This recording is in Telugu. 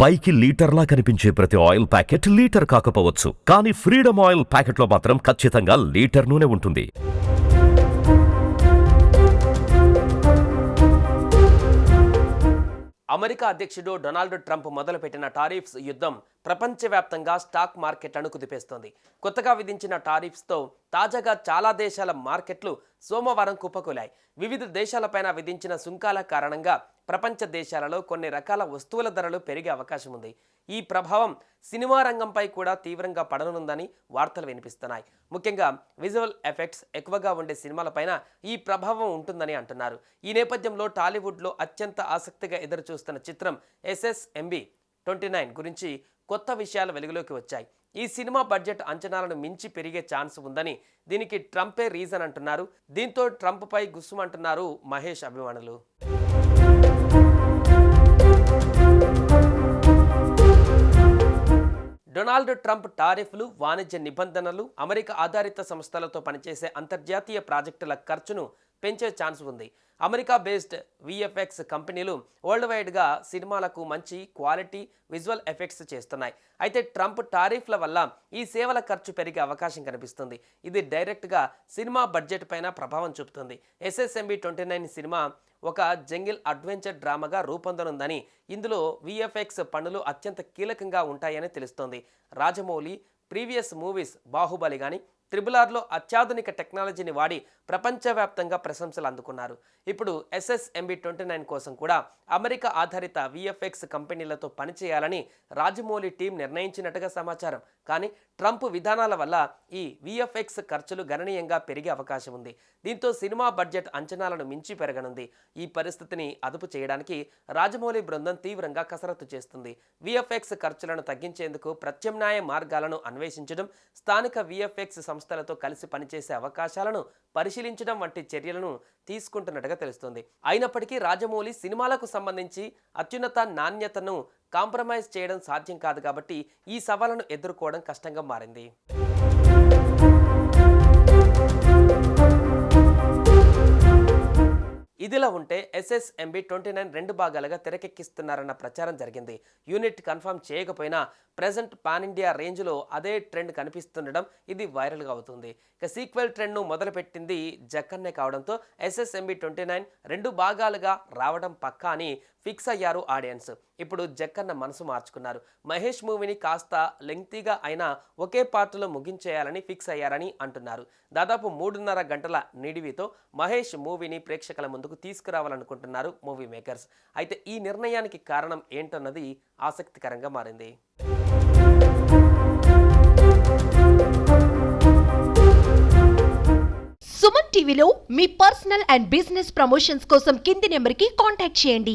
పైకి లీటర్లా కనిపించే ప్రతి ఆయిల్ ప్యాకెట్ లీటర్ కాకపోవచ్చు. కానీ ఫ్రీడమ్ ఆయిల్ ప్యాకెట్లో మాత్రం ఖచ్చితంగా లీటర్ నూనె ఉంటుంది. అమెరికా అధ్యక్షుడు డొనాల్డ్ ట్రంప్ మొదలుపెట్టిన టారిఫ్స్ యుద్ధం ప్రపంచవ్యాప్తంగా స్టాక్ మార్కెట్లను కుదిపేస్తోంది. కొత్తగా విధించిన టారిఫ్స్తో తాజాగా చాలా దేశాల మార్కెట్లు సోమవారం కుప్పకూలాయి. వివిధ దేశాలపైన విధించిన సుంకాల కారణంగా ప్రపంచ దేశాలలో కొన్ని రకాల వస్తువుల ధరలు పెరిగే అవకాశం ఉంది. ఈ ప్రభావం సినిమా రంగంపై కూడా తీవ్రంగా పడనుందని వార్తలు వినిపిస్తున్నాయి. ముఖ్యంగా విజువల్ ఎఫెక్ట్స్ ఎక్కువగా ఉండే సినిమాలపైన ఈ ప్రభావం ఉంటుందని అంటున్నారు. ఈ నేపథ్యంలో టాలీవుడ్లో అత్యంత ఆసక్తిగా ఎదురుచూస్తున్న చిత్రం ఎస్ఎస్ఎంబి ట్వంటీ నైన్ గురించి కొత్త విషయాలు వెలుగులోకి వచ్చాయి. ఈ సినిమా బడ్జెట్ అంచనాలను మించి పెరిగే ఛాన్స్ ఉందని దీనికి ట్రంపే రీజన్ అంటున్నారు. దీంతో ట్రంప్పై గుస్సుమంటున్నారు మహేష్ అభిమానులు. డొనాల్డ్ ట్రంప్ టారిఫ్లు వాణిజ్య నిబంధనలు అమెరికా ఆధారిత సంస్థలతో పనిచేసే అంతర్జాతీయ ప్రాజెక్టుల ఖర్చును పెంచే ఛాన్స్ ఉంది. అమెరికా బేస్డ్ విఎఫ్ఎక్స్ కంపెనీలు వరల్డ్ వైడ్గా సినిమాలకు మంచి క్వాలిటీ విజువల్ ఎఫెక్ట్స్ చేస్తున్నాయి. అయితే ట్రంప్ టారిఫ్ల వల్ల ఈ సేవల ఖర్చు పెరిగే అవకాశం కనిపిస్తుంది. ఇది డైరెక్ట్గా సినిమా బడ్జెట్ పైన ప్రభావం చూపుతుంది. ఎస్ఎస్ఎంబి ట్వంటీ నైన్ సినిమా ఒక జంగిల్ అడ్వెంచర్ డ్రామాగా రూపొందనుందని ఇందులో విఎఫ్ఎక్స్ పనులు అత్యంత కీలకంగా ఉంటాయని తెలుస్తోంది. రాజమౌళి ప్రీవియస్ మూవీస్ బాహుబలి కానీ త్రిబుల్ ఆర్లో అత్యాధునిక టెక్నాలజీని వాడి ప్రపంచవ్యాప్తంగా ప్రశంసలు అందుకున్నారు. ఇప్పుడు ఎస్ఎస్ఎంబి ట్వంటీ నైన్ కోసం కూడా అమెరికా ఆధారిత విఎఫ్ఎక్స్ కంపెనీలతో పనిచేయాలని రాజమౌళి టీం నిర్ణయించినట్టుగా సమాచారం. కానీ ట్రంప్ విధానాల వల్ల ఈ విఎఫ్ఎక్స్ ఖర్చులు గణనీయంగా పెరిగే అవకాశం ఉంది. దీంతో సినిమా బడ్జెట్ అంచనాలను మించి పెరగనుంది. ఈ పరిస్థితిని అదుపు చేయడానికి రాజమౌళి బృందం తీవ్రంగా కసరత్తు చేస్తుంది. విఎఫ్ఎక్స్ ఖర్చులను తగ్గించేందుకు ప్రత్యామ్నాయ మార్గాలను అన్వేషించడం స్థానిక విఎఫ్ఎక్స్ సంస్థలతో కలిసి పనిచేసే అవకాశాలను పరిశీలించడం వంటి చర్యలను తీసుకుంటున్నట్టుగా తెలుస్తుంది. అయినప్పటికీ రాజమౌళి సినిమాలకు సంబంధించి అత్యున్నత నాణ్యతను కాంప్రమైజ్ చేయడం సాధ్యం కాదు కాబట్టి ఈ సవాళ్ళను ఎదుర్కోవడం కష్టంగా మారింది. ఇదిలా ఉంటే ఎస్ఎస్ఎంబి ట్వంటీ నైన్ రెండు భాగాలుగా తెరకెక్కిస్తున్నారన్న ప్రచారం జరిగింది. యూనిట్ కన్ఫర్మ్ చేయకపోయినా ప్రజెంట్ పాన్ ఇండియా రేంజ్లో అదే ట్రెండ్ కనిపిస్తుండడం ఇది వైరల్గా అవుతుంది. ఇక సీక్వెల్ ట్రెండ్ను మొదలుపెట్టింది జక్కన్నే కావడంతో ఎస్ఎస్ఎంబి ట్వంటీ నైన్ రెండు భాగాలుగా రావడం పక్కా అని ఫిక్స్ అయ్యారు ఆడియన్స్. ఇప్పుడు జక్కన్న మనసు మార్చుకున్నారు. మహేష్ మూవీని కాస్త లెంగ్తీగా అయినా ఒకే పార్ట్లో ముగించేయాలని ఫిక్స్ అయ్యారని అంటున్నారు. దాదాపు మూడున్నర గంటల నిడివితో మహేష్ మూవీని ప్రేక్షకుల ముందుకు తీసుకురావాలనుకుంటున్నారు మూవీ మేకర్స్. అయితే ఈ నిర్ణయానికి కారణం ఏంటన్నది ఆసక్తికరంగా మారింది. సుమన్ టీవీలో మీ పర్సనల్ అండ్ బిజినెస్ ప్రమోషన్స్ కోసం కింది నెంబర్కి కాంటాక్ట్ చేయండి.